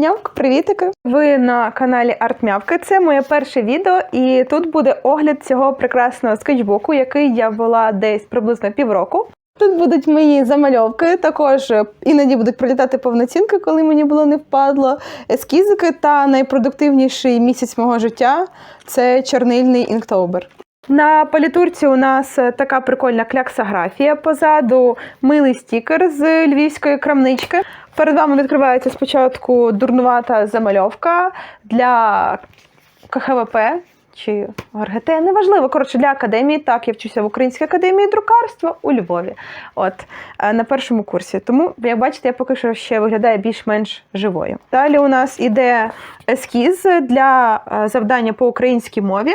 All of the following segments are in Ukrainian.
Нявк, привітики! Ви на каналі Артмявки. Це моє перше відео, і тут буде огляд цього прекрасного скетчбуку, який я вела десь приблизно півроку. Тут будуть мої замальовки, також іноді будуть пролітати повноцінки, коли мені було не впадло. Ескізики та найпродуктивніший місяць мого життя це чорнильний інктобер. На палітурці у нас е, така прикольна кляксографія. Позаду милий стікер з львівської крамнички. Перед вами відкривається спочатку дурнувата замальовка для КХВП чи ГРГТ, неважливо. Коротше, для академії. Так, я вчуся в Українській академії друкарства у Львові. От е, на першому курсі. Тому, як бачите, я поки що ще виглядаю більш-менш живою. Далі у нас іде ескіз для е, завдання по українській мові.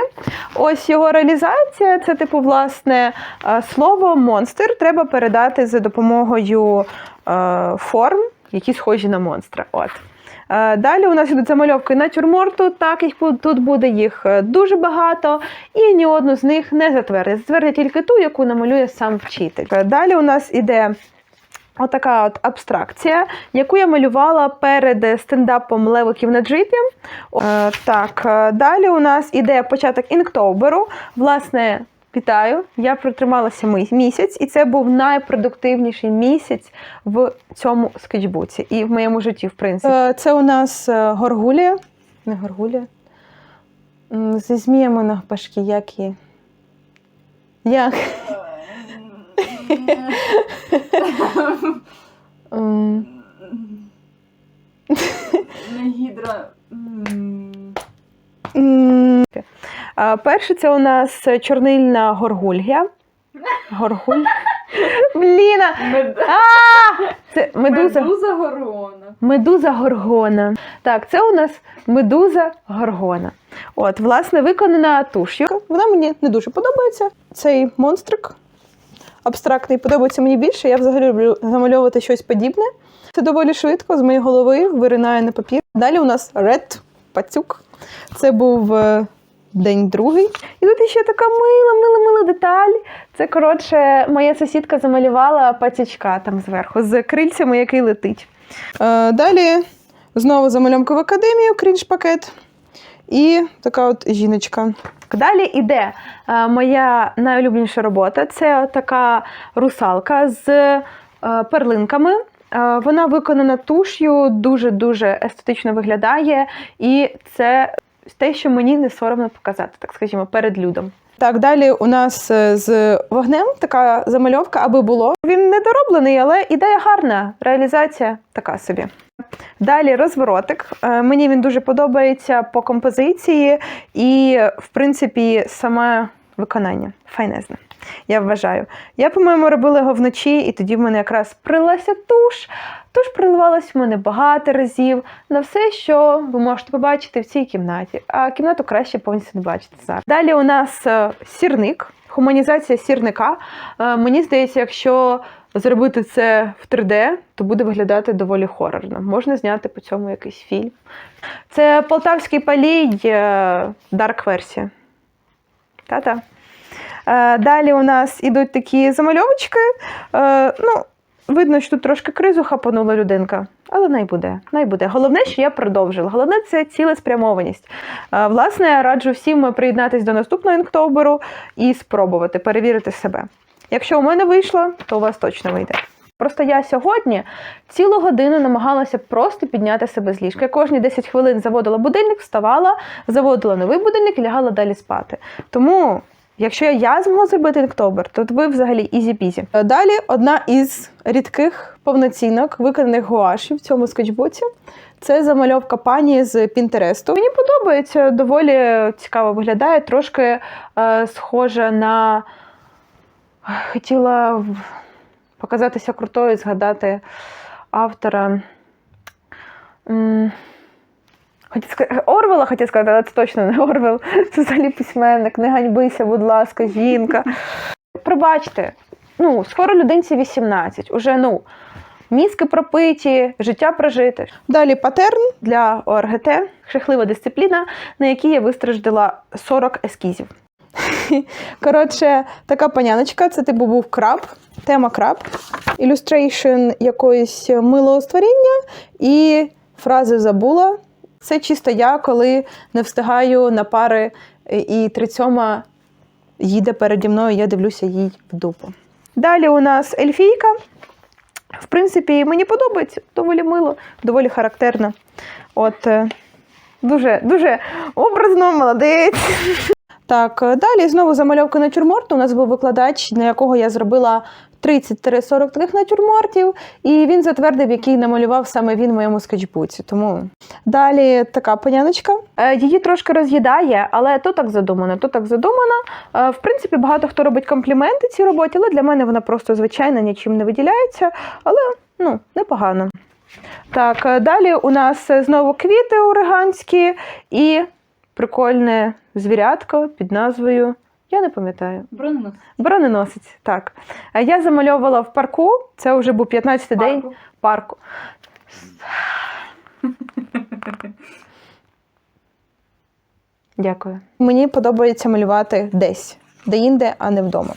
Ось його реалізація це, типу, власне, е, слово монстр треба передати за допомогою форм, які схожі на монстра. От. Е, Далі у нас ідуть замальовки натюрморту, так їх тут буде їх е, дуже багато, і ні одну з них не затвердить. Затвердить тільки ту, яку намалює сам вчитель. Е, Далі у нас іде отака от абстракція, яку я малювала перед стендапом левиків на джипі. Так, далі у нас іде початок інктоберу. Власне, вітаю! Я протрималася місяць, і це був найпродуктивніший місяць в цьому скетчбуці і в моєму житті, в принципі. Е, Це у нас е, горгулія. Не горгулія. Зі зміями на башки, як і. Як? Гідра. Перше, це у нас чорнильна горгулья. Горгуль. Бліна! Це медуза. Медуза горгона. Медуза горгона. Так, це у нас медуза горгона. От, власне, виконана туш'ю. Вона мені не дуже подобається. Цей монстрик абстрактний подобається мені більше. Я взагалі люблю замальовувати щось подібне. Це доволі швидко з моєї голови виринає на папір. Далі у нас Ред Пацюк. Це був е, день другий. І тут ще така мила, мила, мила деталь. Це коротше, моя сусідка замалювала пацючка там зверху з крильцями, який летить. Е, далі знову замальовка в академію, крінж-пакет. І така от жіночка. Далі іде е, моя найулюбленіша робота. Це така русалка з е, перлинками. Е, Вона виконана туш'ю, дуже-дуже естетично виглядає, і це те, що мені не соромно показати, так скажімо, перед людом. Так, далі у нас е, з вогнем така замальовка, аби було. Він недороблений, але ідея гарна, реалізація така собі. Далі розворотик. Е, Мені він дуже подобається по композиції і, в принципі, саме виконання файнезне. Я вважаю. Я, по-моєму, робила його вночі, і тоді в мене якраз прилася туш. Туш приливалась в мене багато разів на все, що ви можете побачити в цій кімнаті. А кімнату краще повністю не бачити зараз. Далі у нас е, сірник, гуманізація сірника. Е, Мені здається, якщо зробити це в 3D, то буде виглядати доволі хорорно. Можна зняти по цьому якийсь фільм. Це полтавський палій дарк версія. Та-та. Е, Далі у нас ідуть такі замальовочки. Е, Ну, видно, що тут трошки кризу хапанула людинка, але най буде. Най буде. Головне, що я продовжила. Головне це цілеспрямованість. Е, Власне, я раджу всім приєднатися до наступного інктоберу і спробувати перевірити себе. Якщо у мене вийшло, то у вас точно вийде. Просто я сьогодні цілу годину намагалася просто підняти себе з ліжка. Я кожні 10 хвилин заводила будильник, вставала, заводила новий будильник і лягала далі спати. Тому, якщо я змогла зробити інктобер, то ви взагалі ізі-пізі. Далі одна із рідких повноцінок, виконаних гуашів в цьому скетчбуці. Це замальовка пані з Пінтересту. Мені подобається, доволі цікаво виглядає, трошки е, схожа на. Хотіла показатися крутою, згадати автора. Хотів сказати, Орвела хотів сказати, але це точно не Орвел. Це взагалі письменник. Не ганьбися, будь ласка, жінка. Пробачте, ну, скоро людинці 18. Уже ну, мізки пропиті, життя прожите. Далі патерн для ОРГТ, шахлива дисципліна, на якій я вистраждала 40 ескізів. Коротше, така паняночка, це типу був краб, тема краб, ілюстрейшн якоїсь милого створіння і фрази забула. Це чисто я, коли не встигаю на пари, і трицьома їде переді мною, я дивлюся їй в дупу. Далі у нас ельфійка. В принципі, мені подобається, доволі мило, доволі характерно. От е, дуже, дуже образно, молодець. Так, далі знову замальовка натюрморту. У нас був викладач, на якого я зробила 30-40 таких натюрмортів, і він затвердив, який намалював саме він в моєму скетчбуці. Тому далі така паняночка. Е, Її трошки роз'їдає, але то так задумано, то так задумано. Е, В принципі, багато хто робить компліменти цій роботі, але для мене вона просто звичайна, нічим не виділяється, але ну, непогано. Так, е, далі у нас знову квіти ориганські і прикольне звірятко під назвою. Я не пам'ятаю. Броненос. Броненосець, так. Я замальовувала в парку, це вже був 15-й день Парку. парку. Дякую. Мені подобається малювати десь, де-інде, а не вдома.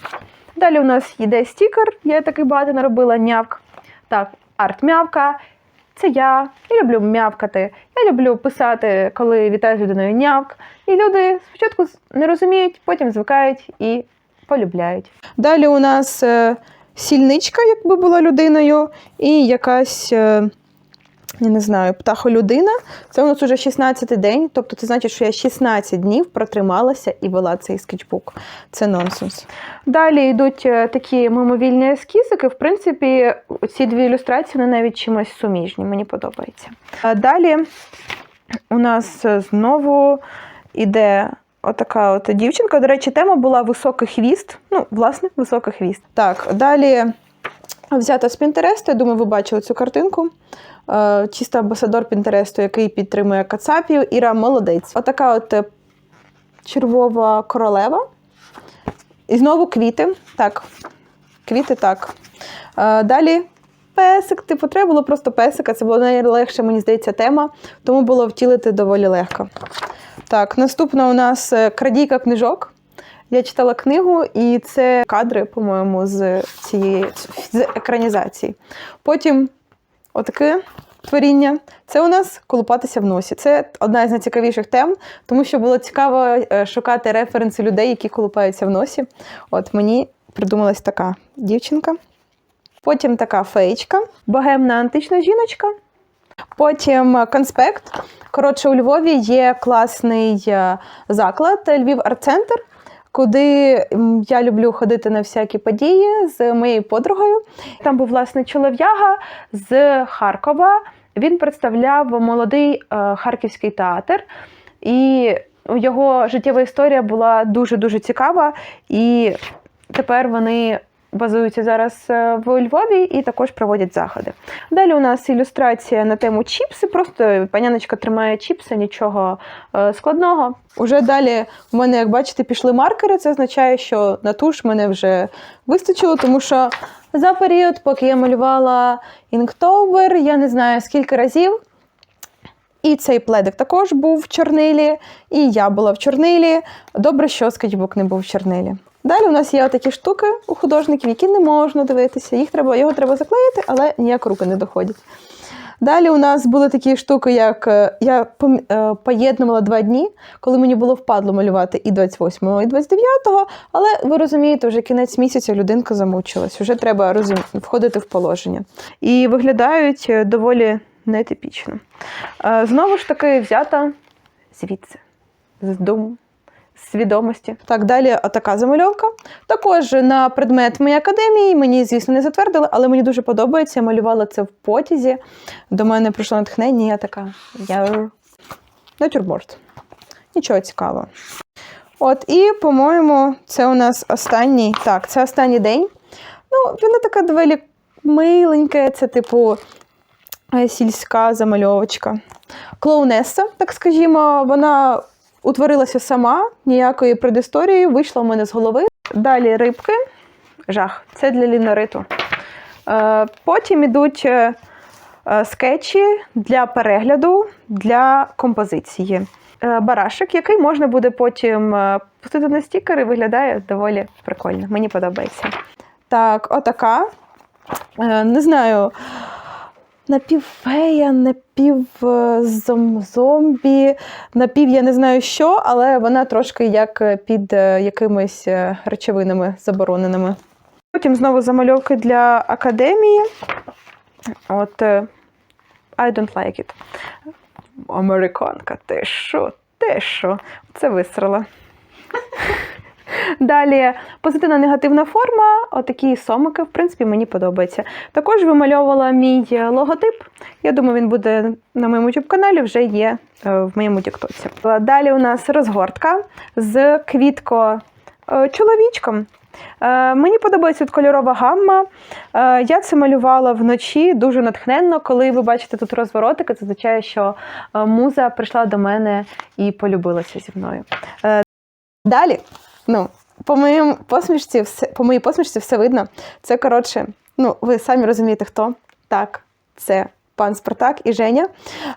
Далі у нас йде стікер, я такий багато наробила нявк. Так, арт-мявка. Це я. Я люблю мявкати. Я люблю писати, коли вітаю з людиною нявк. І люди спочатку не розуміють, потім звикають і полюбляють. Далі у нас е, сільничка, якби була людиною, і якась. Я не знаю, птахолюдина. Це у нас уже 16-й день, тобто це значить, що я 16 днів протрималася і вела цей скетчбук. Це нонсенс. Далі йдуть е, такі мимовільні ескізики. В принципі, ці дві ілюстрації вони навіть чимось суміжні, мені подобається. Далі у нас е, знову іде отака от дівчинка. До речі, тема була високий хвіст. Ну, власне, високий хвіст. Так, далі взята з Пінтересту. Я думаю, ви бачили цю картинку. Е, Чисто амбасадор Пінтересту, який підтримує кацапів. Іра молодець. Отака от е, червова королева. І знову квіти. Так, квіти так. Е, Далі песик. Типу, треба було просто песика. Це була найлегша, мені здається, тема, тому було втілити доволі легко. Так, наступна у нас крадійка книжок. Я читала книгу, і це кадри, по-моєму, з цієї з екранізації. Потім отаке творіння. Це у нас колупатися в носі. Це одна із найцікавіших тем, тому що було цікаво е, шукати референси людей, які колупаються в носі. От мені придумалась така дівчинка. Потім така феєчка, богемна антична жіночка. Потім конспект. Коротше, у Львові є класний е, заклад Львів Арт-центр, куди я люблю ходити на всякі події з моєю подругою. Там був власне чолов'яга з Харкова. Він представляв молодий е, харківський театр, і його життєва історія була дуже дуже цікава. І тепер вони базуються зараз е, в Львові і також проводять заходи. Далі у нас ілюстрація на тему чіпси. Просто паняночка тримає чіпси, нічого е, складного. Уже далі в мене, як бачите, пішли маркери. Це означає, що на туш мене вже вистачило, тому що за період, поки я малювала Inktober, я не знаю скільки разів. І цей пледик також був в чорнилі, і я була в чорнилі. Добре, що скетчбук не був в чорнилі. Далі у нас є такі штуки у художників, які не можна дивитися. Їх треба, його треба заклеїти, але ніяк руки не доходять. Далі у нас були такі штуки, як е, я е, поєднувала два дні, коли мені було впадло малювати і 28-го, і 29-го, але ви розумієте, вже кінець місяця людинка замучилась, вже треба розум... входити в положення. І виглядають е, доволі нетипічно. Знову ж таки, взята звідси, з дому, свідомості. Так, далі отака замальовка. Також на предмет моєї академії мені, звісно, не затвердили, але мені дуже подобається. Я малювала це в потязі. До мене прийшло натхнення, і я така. Я... Натюрморт. Нічого цікавого. От, і, по-моєму, це у нас останній. Так, це останній день. Ну, вона така доволі миленька, це, типу, е, сільська замальовочка. Клоунеса, так скажімо, вона утворилася сама, ніякої предісторії, вийшла в мене з голови. Далі рибки. Жах, це для лінориту. Е, Потім ідуть е, е, скетчі для перегляду, для композиції. Барашек, який можна буде потім пустити на стікери, виглядає доволі прикольно. Мені подобається. Так, отака. Не знаю. Напівфея, напів е, напів я не знаю що, але вона трошки як е, під е, якимись речовинами забороненими. Потім знову замальовки для академії. От I don't like it. Американка, ти що? Ти що? Це висрала. Далі позитивна негативна форма, отакі сомики, в принципі, мені подобається. Також вимальовувала мій е, логотип. Я думаю, він буде на моєму youtube каналі, вже є е, в моєму тіктоці. Далі у нас розгортка з квітко е, чоловічком. Мені подобається тут кольорова гамма. Я це малювала вночі дуже натхненно. Коли ви бачите тут розворотики, це означає, що муза прийшла до мене і полюбилася зі мною. Далі, ну, по моїм посмішці, все, по моїй посмішці все видно. Це коротше, ну, ви самі розумієте, хто. Так, це пан Спартак і Женя.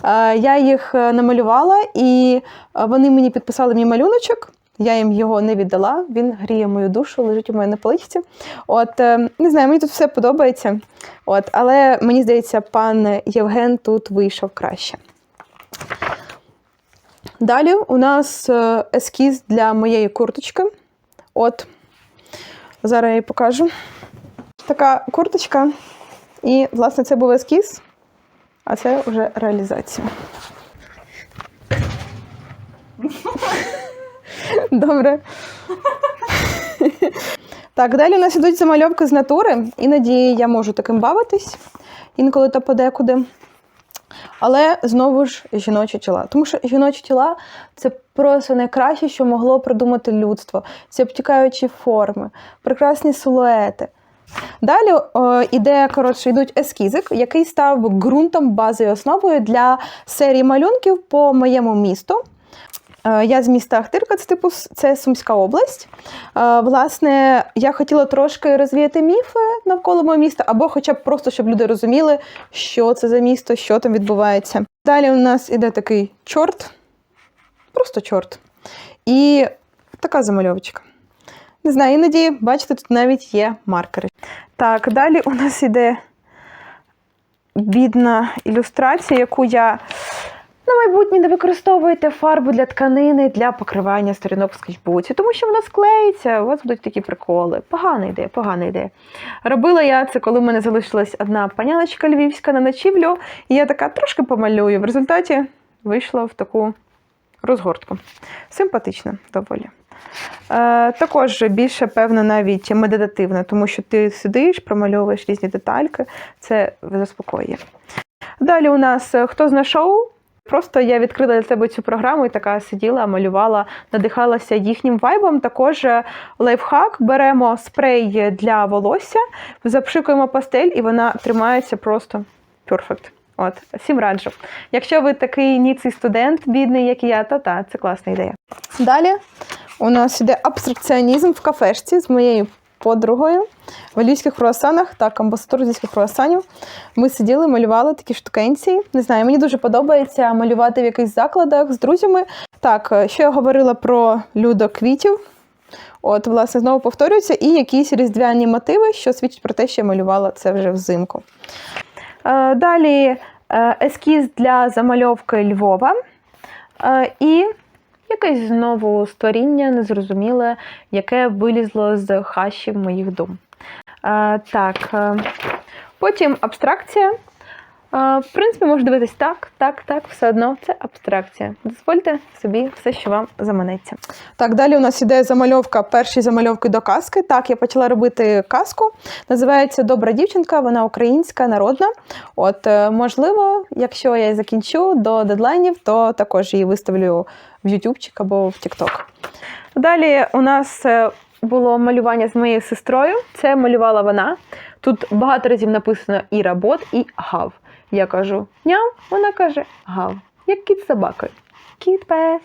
Е, Я їх е, намалювала, і е, вони мені підписали мій малюночок. Я їм його не віддала. Він гріє мою душу, лежить у мене на поличці. От не знаю, мені тут все подобається. От, але мені здається, пан Євген тут вийшов краще. Далі у нас ескіз для моєї курточки. От, зараз я її покажу. Така курточка. І, власне, це був ескіз, а це вже реалізація. Добре. Так, далі у нас ідуть замальовки з натури. Іноді я можу таким бавитись, інколи то подекуди. Але знову ж жіночі тіла. Тому що жіночі тіла це просто найкраще, що могло придумати людство. Ці обтікаючі форми, прекрасні силуети. Далі о, іде, коротше, йдуть ескізик, який став ґрунтом, базою основою для серії малюнків по моєму місту. Е, Я з міста Ахтирка, це типу це Сумська область. Е, Власне, я хотіла трошки розвіяти міфи навколо мого міста, або хоча б просто, щоб люди розуміли, що це за місто, що там відбувається. Далі у нас іде такий чорт, просто чорт. І така замальовочка. Не знаю, іноді, бачите, тут навіть є маркери. Так, далі у нас іде бідна ілюстрація, яку я на майбутнє не використовуйте фарбу для тканини для покривання сторінок в скетчбуці, тому що вона склеїться, у вас будуть такі приколи. Погана ідея, погана ідея. Робила я це, коли в мене залишилась одна паняночка львівська на ночівлю, і я така трошки помалюю. В результаті вийшла в таку розгортку. Симпатично доволі. Е, також більше, певно, навіть медитативно, тому що ти сидиш, промальовуєш різні детальки, це заспокоює. Далі у нас е, хто зна шоу. Просто я відкрила для себе цю програму і така сиділа, малювала, надихалася їхнім вайбом. Також е, лайфхак беремо спрей для волосся, запшикуємо пастель, і вона тримається просто перфект. От, всім раджу. Якщо ви такий ніций студент, бідний, як і я, то та, це класна ідея. Далі у нас іде абстракціонізм в кафешці з моєю подругою в львівських круасанах, так, амбасадор львівських круасанів. Ми сиділи, малювали такі штукенці. Не знаю, мені дуже подобається малювати в якихось закладах з друзями. Так, е, що я говорила про людо квітів. От, власне, знову повторюється, і якісь різдвяні мотиви, що свідчить про те, що я малювала це вже взимку. Е, Далі е, ескіз для замальовки Львова. І якесь знову створіння незрозуміле, яке вилізло з хащів моїх дум. Так, е, потім абстракція. В принципі, можна дивитись так, так, так, все одно це абстракція. Дозвольте собі все, що вам заманеться. Так, далі у нас іде замальовка, перші замальовки до казки. Так, я почала робити казку. Називається Добра дівчинка, вона українська, народна. От, е, можливо, якщо я закінчу до дедлайнів, то також її виставлю в Ютубчик або в Тікток. Далі у нас е, було малювання з моєю сестрою. Це малювала вона. Тут багато разів написано і работ, і гав. Я кажу няв, вона каже гав. Як кіт з собакою. Кіт пес.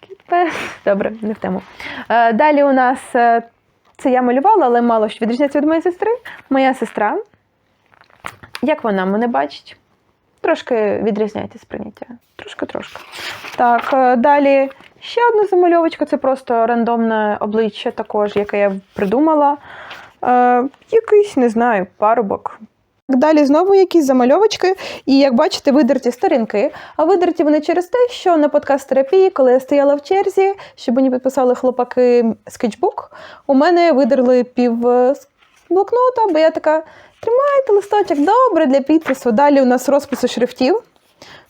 Кіт пес. Добре, не в тему. Е, Далі у нас е, це я малювала, але мало що відрізняється від моєї сестри. Моя сестра. Як вона мене бачить? Трошки відрізняється сприйняття. Трошки-трошки. Так, е, далі ще одна замальовочка це просто рандомне обличчя, також, яке я придумала. Е, якийсь, не знаю, парубок. Далі знову якісь замальовочки, і як бачите, видерті сторінки. А видерті вони через те, що на подкаст терапії, коли я стояла в черзі, щоб мені підписали хлопаки скетчбук, у мене видерли пів е, блокнота, бо я така: тримайте листочок, добре для підпису. Далі у нас розписи шрифтів.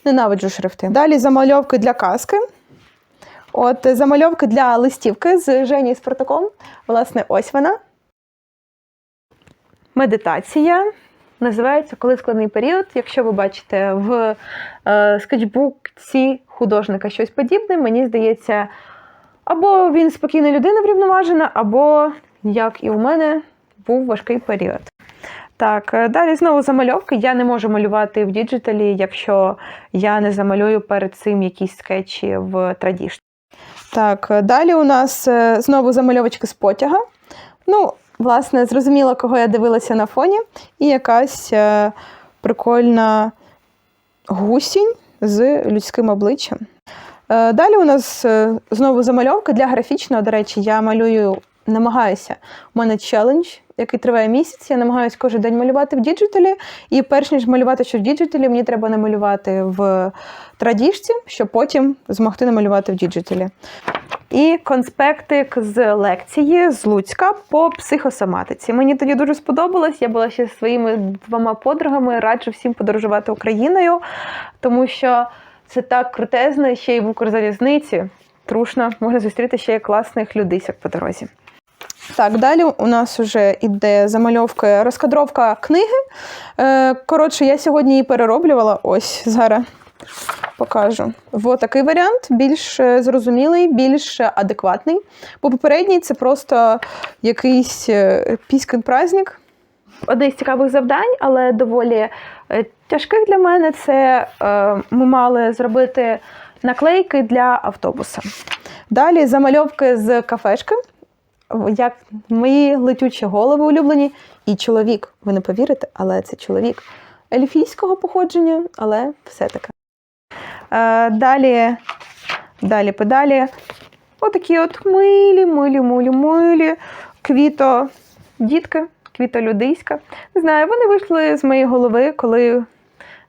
Ненавиджу шрифти. Далі замальовки для каски. От е, замальовки для листівки з Жені Спартаком. Власне, ось вона. Медитація. Називається Коли складний період. Якщо ви бачите в е, скетчбукці художника щось подібне, мені здається, або він спокійна людина врівноважена, або, як і у мене, був важкий період. Так, е, далі знову замальовки. Я не можу малювати в діджиталі, якщо я не замалюю перед цим якісь скетчі в традіж. Так, е, далі у нас е, знову замальовочки з потяга. Ну, власне, зрозуміло, кого я дивилася на фоні, і якась е, прикольна гусінь з людським обличчям. Е, Далі у нас е, знову замальовка для графічного. До речі, я малюю, намагаюся. У мене челендж, який триває місяць. Я намагаюся кожен день малювати в діджиталі. І перш ніж малювати що в діджиталі, мені треба намалювати в традіжці, щоб потім змогти намалювати в діджиталі. І конспектик з лекції з Луцька по психосоматиці. Мені тоді дуже сподобалось. Я була ще зі своїми двома подругами. Раджу всім подорожувати Україною, тому що це так крутезно, ще й в Укрзалізниці. Трушно, можна зустріти ще класних людисок по дорозі. Так, далі у нас вже іде замальовка, розкадровка книги. Е, коротше, я сьогодні її перероблювала. Ось зараз покажу. В такий варіант, більш е, зрозумілий, більш адекватний. Бо попередній це просто якийсь е, піскін праздник. Одне з цікавих завдань, але доволі тяжких для мене, це ми мали зробити наклейки для автобуса. Далі замальовки з кафешки, як мої летючі голови улюблені, і чоловік. Ви не повірите, але це чоловік ельфійського походження, але все-таки. Е, далі, далі, педалі. Отакі от милі, милі, милі, милі. Квіто, дітки, квіто людиська. Не знаю, вони вийшли з моєї голови, коли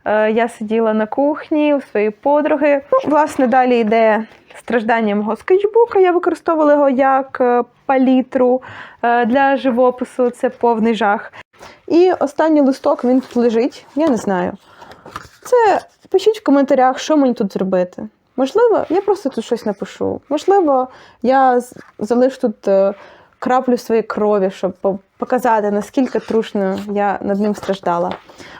е, я сиділа на кухні у своєї подруги. Ну, власне, далі йде страждання мого скетчбука. Я використовувала його як е, палітру е, для живопису. Це повний жах. І останній листок він тут лежить. Я не знаю. Це пишіть в коментарях, що мені тут зробити. Можливо, я просто тут щось напишу. Можливо, я залишу тут е, краплю своєї крові, щоб показати, наскільки трушно я над ним страждала.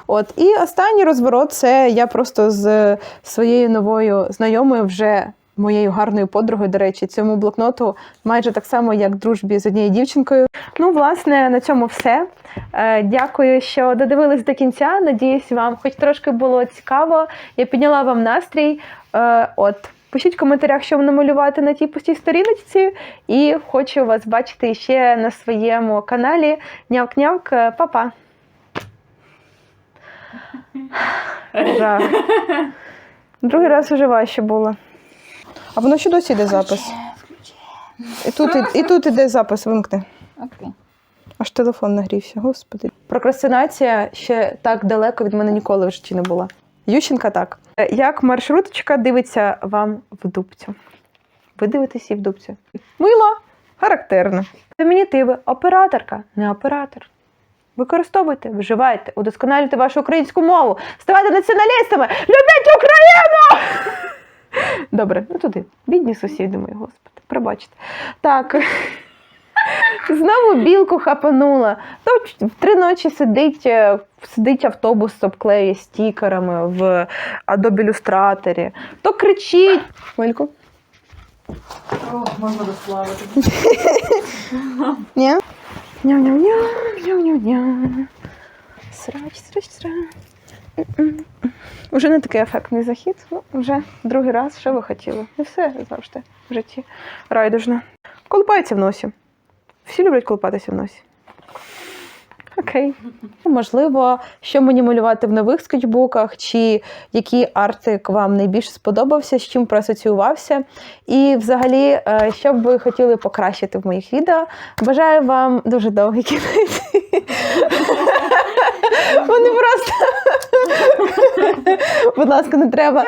От. І останній розворот це я просто з своєю новою знайомою, вже моєю гарною подругою, до речі, цьому блокноту майже так само, як дружбі з однією дівчинкою. Ну, власне, на цьому все. Е, Дякую, що додивились до кінця. Надіюсь, вам хоч трошки було цікаво. Я підняла вам настрій. Е, От. Пишіть в коментарях, що намалювати на тій пустій сторіночці, і хочу вас бачити ще на своєму каналі. Нявк-нявк, па-па. Жах. Другий раз уже важче було. А воно ще досі йде запис. І тут, і, і тут іде запис, вимкни. Окей. Аж телефон нагрівся, господи. Прокрастинація ще так далеко від мене ніколи в житті не була. Ющенка так. Е, Як маршруточка дивиться вам в дубцю. Ви дивитесь її в дубцю. Мило, характерно. Фемінітиви операторка, не оператор. Використовуйте, вживайте, удосконалюйте вашу українську мову, ставайте націоналістами, любіть Україну! Добре, ну туди. Бідні сусіди мої, господи, пробачте. Так. Знову білку хапанула. То в три ночі сидить, е, сидить автобус обклеює стікерами в Adobe Illustrator, то кричить. Мильку? О, можна дославити. Ні? Ням-ням-ням, ням-ням-ням. Срач, срач, срач. Уже не такий ефектний захід, ну вже другий раз, що ви хотіли. І все завжди в житті райдужно. Колупається в носі. Всі люблять колупатися в носі. Окей. Можливо, що мені малювати в нових скетчбуках, чи який артик вам найбільше сподобався, з чим проасоціювався. І взагалі, е, що б ви хотіли покращити в моїх відео. Бажаю вам дуже довгий кінець. Вони просто. Будь ласка, не треба.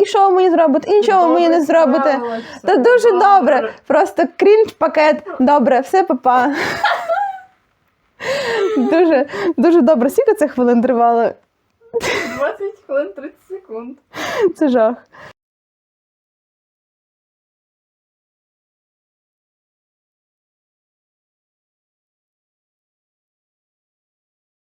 І що ви мені зробите? І нічого мені не зробите. Та дуже добре. Просто крінж пакет. Добре, все папа. Дуже дуже добре. Скільки це хвилин тривало? 20 хвилин 30 секунд. Це жах.